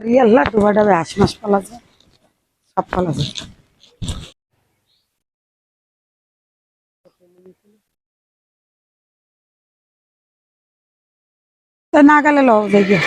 ಎಲ್ಲ ದುಬಾಡವೆ ಆಶ್ಮಾಸ್ ಪಲದ ಸಪ್ಪಲದ ಚೆನ್ನಾಗಲ್ಲ ಹೋದಾಗೆ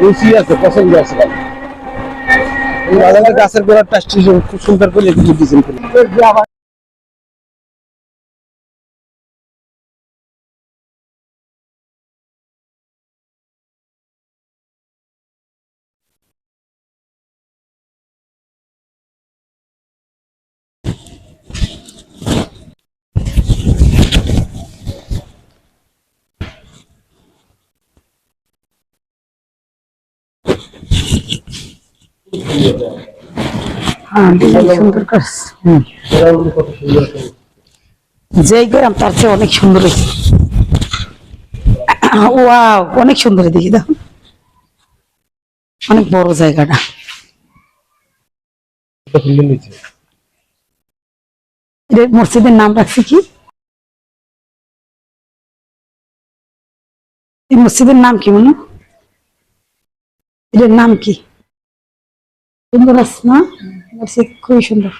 রুচি আছে পছন্দ আছে এই গাছের গোড়ার টাস্টি খুব সুন্দর করে কিছু ডিজাইন করে হ্যাঁ ডিজাইন সুন্দর করছে হুম কত সুন্দর আছে। যেই গরম তার চেয়ে অনেক সুন্দর। ওয়াও অনেক সুন্দর দেখি দেখো অনেক বড় জায়গাটা। এটা খুলে নিচ্ছে এটা মসজিদের নাম রাখছে কি? এই মসজিদের নাম কি মনে? এটার নাম কি? সুন্দর আছে খুবই সুন্দর।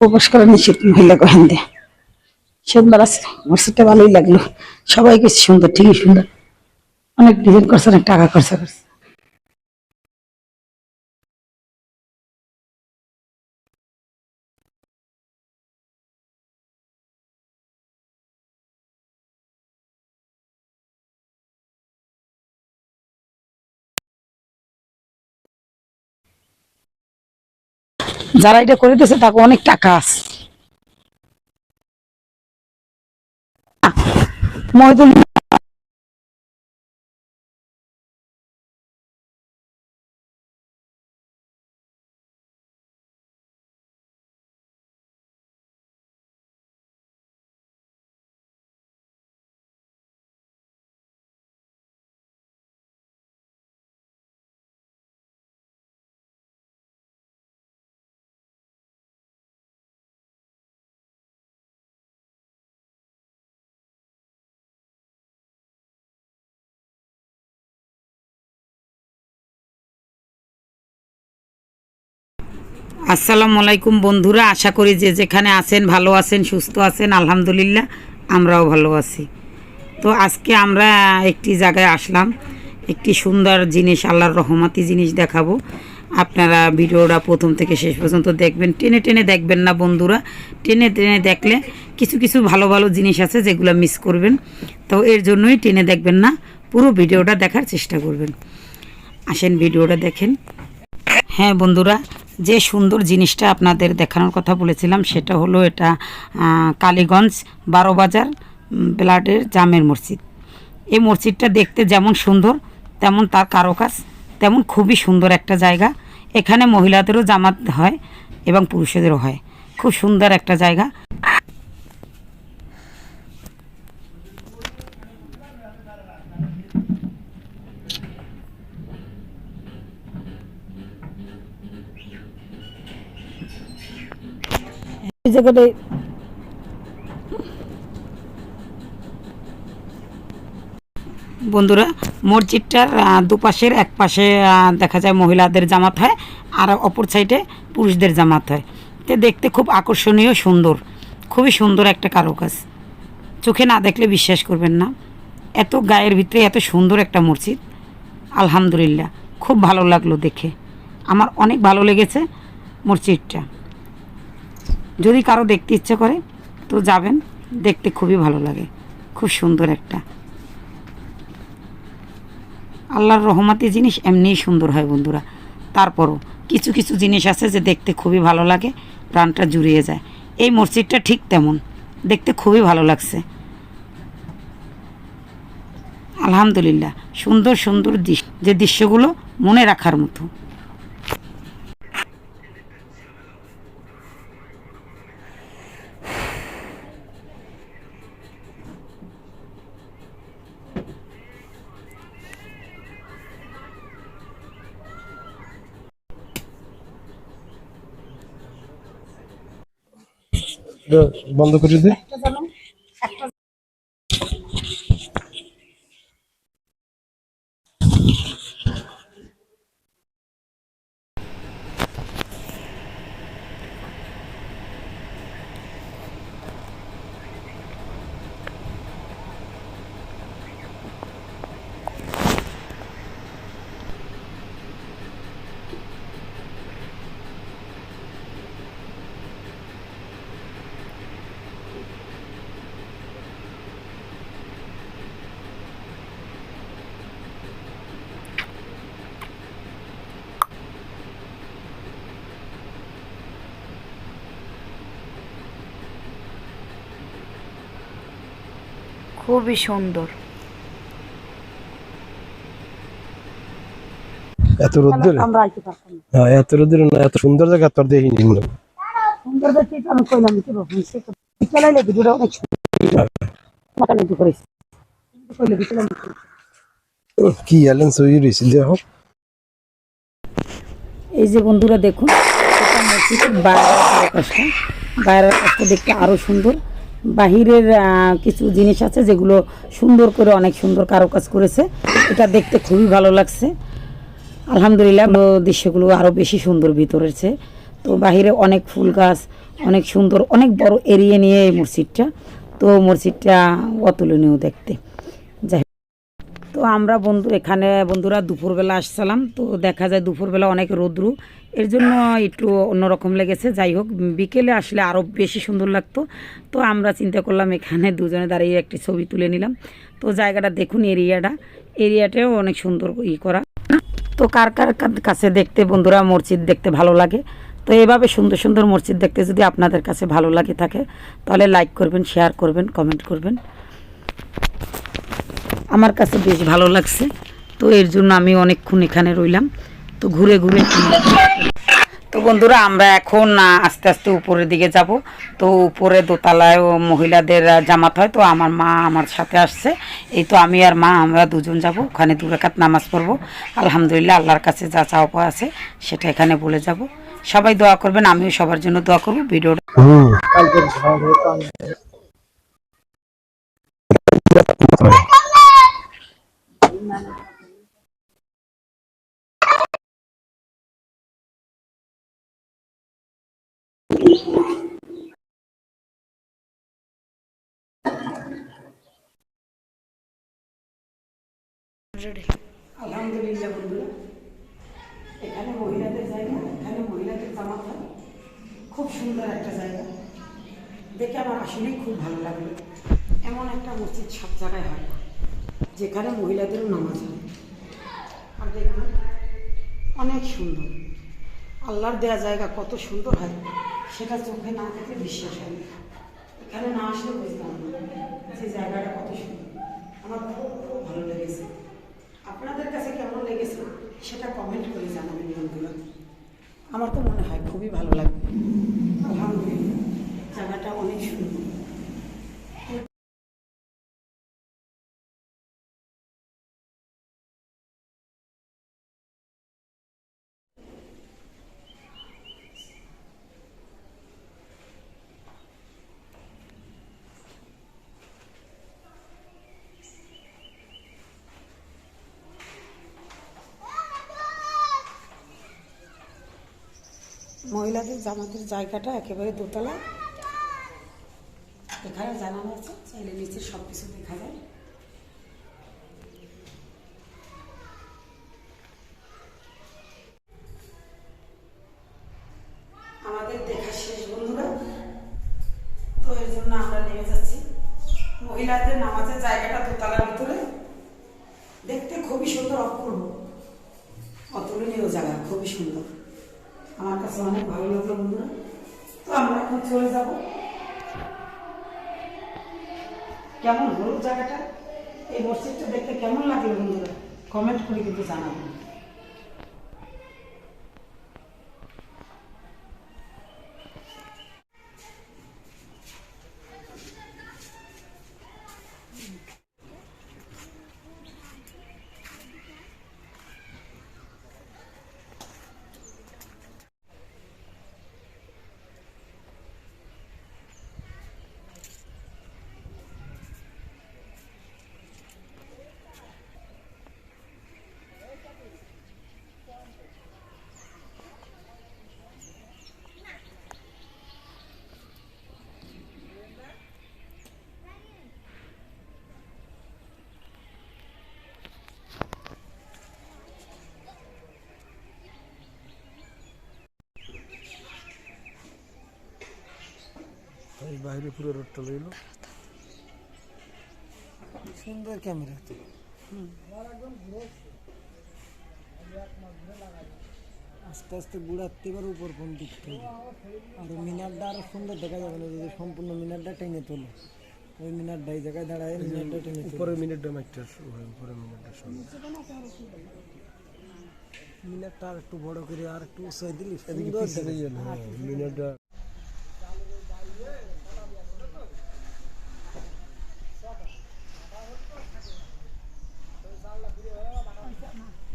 প্রবেশ করা নিষেধ মহিলা কহেন দে সুন্দর আছে মসজিদটা ভালোই লাগল। সবাই কিছু সুন্দর, ঠিকই সুন্দর। অনেক ডিজাইন করছে, অনেক টাকা খরচা করছে। যারা এটা করে দিয়েছে তাকে অনেক টাকা আছে। আসসালামু আলাইকুম বন্ধুরা, আশা করি যে যেখানে আছেন ভালো আছেন, সুস্থ আছেন, আলহামদুলিল্লাহ, আমরাও ভালো আছি। তো আজকে আমরা একটি জায়গায় আসলাম, একটি সুন্দর জিনিস, আল্লাহর রহমাতি জিনিস দেখাবো। আপনারা ভিডিওটা প্রথম থেকে শেষ পর্যন্ত দেখবেন, টেনে টেনে দেখবেন না বন্ধুরা, টেনে টেনে দেখলে কিছু কিছু ভালো ভালো জিনিস আছে যেগুলো মিস করবেন, তো এর জন্যই টেনে দেখবেন না, পুরো ভিডিওটা দেখার চেষ্টা করবেন। আসেন ভিডিওটা দেখেন। হ্যাঁ বন্ধুরা যে সুন্দর জিনিসটা আপনাদের দেখানোর কথা বলেছিলাম, সেটা হলো এটা কালীগঞ্জ বারো বাজার ব্লাডের জামের মসজিদ। এই মসজিদটা দেখতে যেমন সুন্দর, তেমন তার কারুকাজ, তেমন খুবই সুন্দর একটা জায়গা। এখানে মহিলাদেরও জামাত হয় এবং পুরুষদেরও হয়। খুব সুন্দর একটা জায়গা। বন্ধুরা, মসজিদটার দুপাশের এক পাশে দেখা যায় মহিলাদের জামাত হয়, আর অপর সাইডে পুরুষদের জামাত হয়। তো দেখতে খুব আকর্ষণীয়, সুন্দর, খুবই সুন্দর একটা কারুকাজ। চোখে না দেখলে বিশ্বাস করবেন না। এত গায়ের ভিতরে এত সুন্দর একটা মসজিদ, আলহামদুলিল্লাহ, খুব ভালো লাগল দেখে। আমার অনেক ভালো লেগেছে মসজিদটা। যদি কারও দেখতে ইচ্ছে করে, তো যাবেন। দেখতে খুবই ভালো লাগে। খুব সুন্দর একটা। আল্লাহর রহমাতি জিনিস এমনিই সুন্দর হয় বন্ধুরা। তারপরও কিছু কিছু জিনিস আছে যে দেখতে খুবই ভালো লাগে, প্রাণটা জুড়িয়ে যায়। এই মসজিদটা ঠিক তেমন। দেখতে খুবই ভালো লাগছে। আলহামদুলিল্লাহ, সুন্দর সুন্দর দৃশ্য যে দৃশ্যগুলো মনে রাখার মতো। বন্ধ করে দে। খুবই সুন্দর। এত রোদ্দুর? হ্যাঁ এত রোদ্দুর না এত সুন্দর জায়গা তোর দেখিনি সুন্দর দেখে আমি কইলাম কি বাবু সে তো বিকেলে অনেক মাথা নিচু করেছে। কইলে বিকেলে উহ, কি এলেন সই রয়েছে দেখো এই যে বন্ধুরা দেখুন এটা মসজিদের বাইরের আকাশটা। বাইরের আকাশটা দেখতে আরও সুন্দর। বাহিরের কিছু জিনিস আছে যেগুলো সুন্দর করে অনেক সুন্দর কারুকাজ করেছে। এটা দেখতে খুবই ভালো লাগছে। আলহামদুলিল্লাহ দৃশ্যগুলো আরও বেশি সুন্দর ভিতরের চেয়ে তো বাহিরে অনেক ফুল গাছ, অনেক সুন্দর, অনেক বড় এরিয়া নিয়ে এই মসজিদটা। তো মসজিদটা অতুলনীয় দেখতে। যাই তো আমরা বন্ধু এখানে, বন্ধুরা দুপুরবেলা আসছিলাম। তো দেখা যায় দুপুরবেলা অনেক রৌদ্রু। এর জন্য একটু অন্যরকম লেগেছে। যাই হোক, বিকেলে আসলে আরও বেশি সুন্দর লাগতো। তো আমরা চিন্তা করলাম এখানে দুজনে দাঁড়িয়ে একটি ছবি তুলে নিলাম। তো জায়গাটা দেখুন এরিয়াটা। এরিয়াটাও অনেক সুন্দর ই করা। তো কার কার কাছে দেখতে বন্ধুরা মসজিদ দেখতে ভালো লাগে? তো এভাবে সুন্দর সুন্দর মসজিদ দেখতে যদি আপনাদের কাছে ভালো লাগে থাকে, তাহলে লাইক করবেন শেয়ার করবেন কমেন্ট করবেন। আমার কাছে বেশ ভালো লাগছে। তো এর জন্য আমি অনেকক্ষণ এখানে রইলাম। তো ঘুরে ঘুরে তো বন্ধুরা আমরা এখন আস্তে আস্তে উপরের দিকে যাব। তো উপরে দোতলায় ও মহিলাদের জামাত হয়। তো আমার মা আমার সাথে আসছে। এই তো আমি আর মা আমরা দুজন যাব। ওখানে দু রাকাত নামাজ পড়ব। আলহামদুলিল্লাহ আল্লাহর কাছে যা চাওয়া পাওয়া আছে সেটা এখানে বলে যাব। সবাই দোয়া করবেন আমিও সবার জন্য দোয়া করব। ভিডিওটা আলহামদুলিল্লাহ বন্ধুরা। এখানে মহিলাদের জায়গা, এখানে মহিলাদের জামাত হয় খুব সুন্দর একটা জায়গা। দেখে আমার আসলেই খুব ভালো লাগল। এমন একটা মসজিদ সব জায়গায় হয় যেখানে মহিলাদেরও নামাজ হয়। আর দেখুন, অনেক সুন্দর। আল্লাহর দেওয়া জায়গা কত সুন্দর হয়, সেটা চোখে না দেখে বিশ্বাস হয় এখানে না আসলে বুঝতাম যে জায়গাটা কত সুন্দর। আমার খুব খুব ভালো লেগেছে। আপনাদের কাছে কেমন লেগেছে? সেটা কমেন্ট করে জানাবেন বন্ধুরা আমার তো মনে হয় খুবই ভালো লাগবে। আলহামদুলিল্লাহ। জায়গাটা অনেক সুন্দর। মহিলাদের জামাতের জায়গাটা একেবারে দোতলা। এখানে জানানো আছে, চাইলে নিচে সব কিছু দেখা যায়। আমাদের দেখা শেষ, বন্ধুরা। তো এর জন্য আমরা নেমে যাচ্ছি। মহিলাদের নামাজের জায়গাটা দোতলার ভিতরে। দেখতে খুবই সুন্দর, অপূর্ব। অতুলনীয় জায়গা, খুবই সুন্দর। আমার কাছে অনেক ভালো লাগল বন্ধুরা। তো আমরা এখন চলে যাব। কেমন হলো জায়গাটা? এই মসজিদটা দেখতে কেমন লাগল বন্ধুরা? কমেন্ট করে কিন্তু জানাবেন। বাইরে পুরো রোডটা রইল সুন্দর ক্যামেরা। তো আস্তে আস্তে বুড়াতে এবার উপর কোন দিক থেকে। আর মিনারটা আরও সুন্দর দেখা যাবে না যদি সম্পূর্ণ মিনারটা টেনে তোলো। ওই মিনারটা এই জায়গায় দাঁড়ায় মিনারটা টেনে উপরে মিনারটা মাইকটা উপরে মিনারটা মিনারটা আর একটু বড় করে আর একটু উঁচাই দিলি সুন্দর মিনারটা 哦。